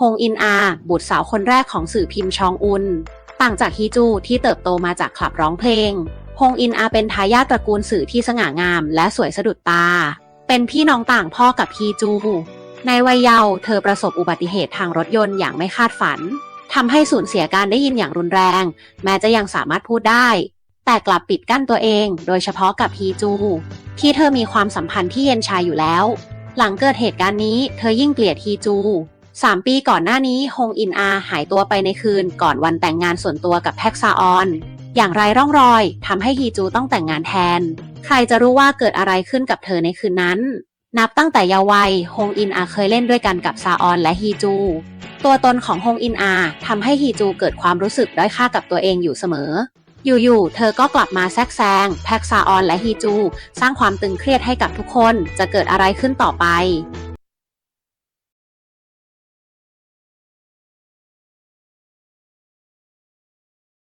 ฮงอินอา บุตรสาวคนแรกของสื่อพิมพ์ชองอุน ต่างจากฮีจูที่เติบโตมาจากคลับร้องเพลง ฮงอินอาเป็นทายาทตระกูลสื่อที่สง่างามและสวยสะดุดตา เป็นพี่น้องต่างพ่อกับฮีจู ในวัยเยาว์เธอประสบอุบัติเหตุทางรถยนต์อย่างไม่คาดฝันทำให้สูญเสียการได้ยินอย่างรุนแรง แม้จะยังสามารถพูดได้ แต่กลับปิดกั้นตัวเอง โดยเฉพาะกับฮีจู ที่เธอมีความสัมพันธ์ที่เย็นชาอยู่แล้ว หลังเกิดเหตุการณ์นี้ เธอยิ่งเกลียดฮีจู สามปีก่อนหน้านี้ฮงอินอาหายตัวไปในคืนก่อนวันแต่งงานส่วนตัวกับแพ็กซาออน อย่างไรร่องรอยทำให้ฮีจูต้องแต่งงานแทน ใครจะรู้ว่าเกิดอะไรขึ้นกับเธอในคืนนั้น นับตั้งแต่เยาว์วัยฮงอินอาเคยเล่นด้วยกันกับซาออนและฮีจู ตัวตนของฮงอินอาทำให้ฮีจูเกิดความรู้สึกด้อยค่ากับตัวเองอยู่เสมอ อยู่ๆ เธอก็กลับมาแซกแซงแพ็กซาออนและฮีจู สร้างความตึงเครียดให้กับทุกคนจะเกิดอะไรขึ้นต่อไป